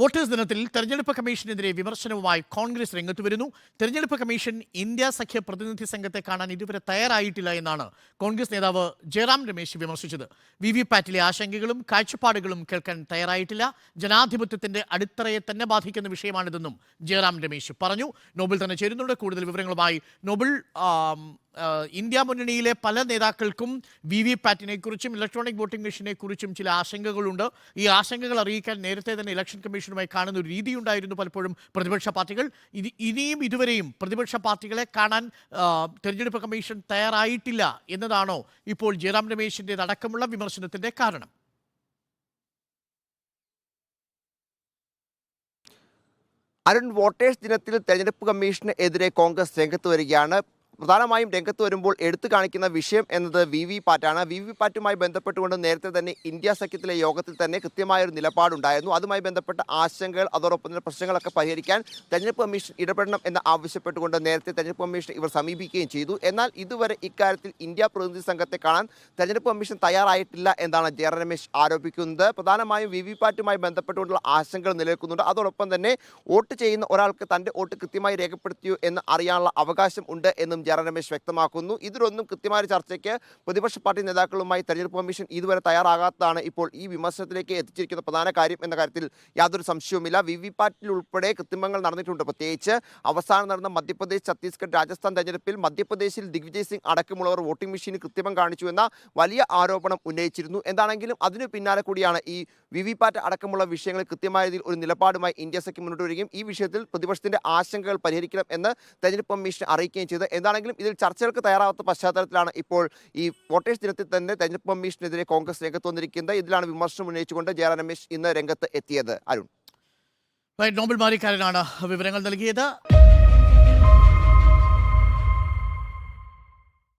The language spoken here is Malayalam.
വോട്ടേഴ്സ് ദിനത്തിൽ തെരഞ്ഞെടുപ്പ് കമ്മീഷനെതിരെ വിമർശനവുമായി കോൺഗ്രസ് രംഗത്ത് വരുന്നു. തെരഞ്ഞെടുപ്പ് കമ്മീഷൻ ഇന്ത്യ സഖ്യ പ്രതിനിധി സംഘത്തെ കാണാൻ ഇതുവരെ തയ്യാറായിട്ടില്ല എന്നാണ് കോൺഗ്രസ് നേതാവ് ജയറാം രമേശ് വിമർശിച്ചത്. വി വി പാറ്റിലെ ആശങ്കകളും കാഴ്ചപ്പാടുകളും കേൾക്കാൻ തയ്യാറായിട്ടില്ല. ജനാധിപത്യത്തിന്റെ അടിത്തറയെ തന്നെ ബാധിക്കുന്ന വിഷയമാണിതെന്നും ജയറാം രമേശ് പറഞ്ഞു. നോബിൾ തന്നെ ചേരുന്നുണ്ട്. കൂടുതൽ വിവരങ്ങളുമായി നോബിൾ ഇന്ത്യ മുന്നണിയിലെ പല നേതാക്കൾക്കും വി വി പാറ്റിനെ കുറിച്ചും ഇലക്ട്രോണിക് വോട്ടിംഗ് മെഷീനെ കുറിച്ചും ചില ആശങ്കകളുണ്ട്. ഈ ആശങ്കകൾ അറിയിക്കാൻ നേരത്തെ തന്നെ ഇലക്ഷൻ കമ്മീഷനുമായി കാണുന്ന ഒരു രീതിയുണ്ടായിരുന്നു പലപ്പോഴും പ്രതിപക്ഷ പാർട്ടികൾ. ഇത് ഇനിയും ഇതുവരെയും പ്രതിപക്ഷ പാർട്ടികളെ കാണാൻ തെരഞ്ഞെടുപ്പ് കമ്മീഷൻ തയ്യാറായിട്ടില്ല എന്നതാണോ ഇപ്പോൾ ജയറാം രമേശിന്റെ അടക്കമുള്ള വിമർശനത്തിന്റെ കാരണം? അരുൺ വോട്ടേഴ്സ് ദിനത്തിൽ തെരഞ്ഞെടുപ്പ് കമ്മീഷന് എതിരെ കോൺഗ്രസ് രംഗത്ത് വരികയാണ്. പ്രധാനമായും രംഗത്ത് വരുമ്പോൾ എടുത്തു കാണിക്കുന്ന വിഷയം എന്നത് വി വി പാറ്റാണ്. വി വി പാറ്റുമായി ബന്ധപ്പെട്ടുകൊണ്ട് നേരത്തെ തന്നെ ഇന്ത്യ സഖ്യത്തിലെ യോഗത്തിൽ തന്നെ കൃത്യമായ ഒരു നിലപാടുണ്ടായിരുന്നു. അതുമായി ബന്ധപ്പെട്ട ആശങ്കകൾ അതോടൊപ്പം തന്നെ പ്രശ്നങ്ങളൊക്കെ പരിഹരിക്കാൻ തെരഞ്ഞെടുപ്പ് കമ്മീഷൻ ഇടപെടണം എന്ന് ആവശ്യപ്പെട്ടുകൊണ്ട് നേരത്തെ തെരഞ്ഞെടുപ്പ് കമ്മീഷൻ ഇവർ സമീപിക്കുകയും ചെയ്തു. എന്നാൽ ഇതുവരെ ഇക്കാര്യത്തിൽ ഇന്ത്യ പ്രതിനിധി സംഘത്തെ കാണാൻ തെരഞ്ഞെടുപ്പ് കമ്മീഷൻ തയ്യാറായിട്ടില്ല എന്നാണ് ജയ രമേശ് ആരോപിക്കുന്നത്. പ്രധാനമായും വി വി പാറ്റുമായി ബന്ധപ്പെട്ടുകൊണ്ടുള്ള ആശങ്കകൾ നിലനിൽക്കുന്നുണ്ട്. അതോടൊപ്പം തന്നെ വോട്ട് ചെയ്യുന്ന ഒരാൾക്ക് തന്റെ വോട്ട് കൃത്യമായി രേഖപ്പെടുത്തിയോ എന്ന് അറിയാനുള്ള അവകാശം ഉണ്ട് എന്നും ജയ രമേശ് വ്യക്തമാക്കുന്നു. ഇതിലൊന്നും കൃത്യമായ ചർച്ചയ്ക്ക് പ്രതിപക്ഷ പാർട്ടി നേതാക്കളുമായി തെരഞ്ഞെടുപ്പ് കമ്മീഷൻ ഇതുവരെ തയ്യാറാകാത്തതാണ് ഇപ്പോൾ ഈ വിമർശനത്തിലേക്ക് എത്തിച്ചിരിക്കുന്ന പ്രധാന കാര്യം എന്ന കാര്യത്തിൽ യാതൊരു സംശയവുമില്ല. വി വി പാറ്റിൽ ഉൾപ്പെടെ കൃത്രിമങ്ങൾ നടന്നിട്ടുണ്ട്. പ്രത്യേകിച്ച് അവസാനം നടന്ന മധ്യപ്രദേശ് ഛത്തീസ്ഗഡ് രാജസ്ഥാൻ തെരഞ്ഞെടുപ്പിൽ മധ്യപ്രദേശിൽ ദിഗ്വിജയ് സിംഗ് അടക്കമുള്ളവർ വോട്ടിംഗ് മെഷീന് കൃത്രിമം കാണിച്ചു എന്ന വലിയ ആരോപണം ഉന്നയിച്ചിരുന്നു. എന്താണെങ്കിലും അതിനു പിന്നാലെ കൂടിയാണ് ഈ വി വി പാറ്റ് അടക്കമുള്ള വിഷയങ്ങൾ കൃത്യമായ രീതിയിൽ ഒരു നിലപാടുമായി ഇന്ത്യ സഖ്യം മുന്നോട്ട് വരികയും ഈ വിഷയത്തിൽ പ്രതിപക്ഷത്തിന്റെ ആശങ്കകൾ പരിഹരിക്കണം എന്ന് തെരഞ്ഞെടുപ്പ് കമ്മീഷൻ അറിയിക്കുകയും ചെയ്തത് എന്താണെങ്കിലും ഇതിൽ ചർച്ചകൾക്ക് തയ്യാറാവാത്ത പശ്ചാത്തലത്തിലാണ് ഇപ്പോൾ ഈ വോട്ടേഴ്സ് ദിനത്തിൽ തന്നെ തെരഞ്ഞെടുപ്പ് കമ്മീഷനെതിരെ കോൺഗ്രസ് രംഗത്ത് വന്നിരിക്കുന്നത്. ഇതിലാണ് വിമർശനം ഉന്നയിച്ചുകൊണ്ട് ജയറാം രമേശ് ഇന്ന് രംഗത്ത് എത്തിയത്. അരുൺ. നോബൽ മാരിക്കാരനാണ് വിവരങ്ങൾ നൽകിയത്.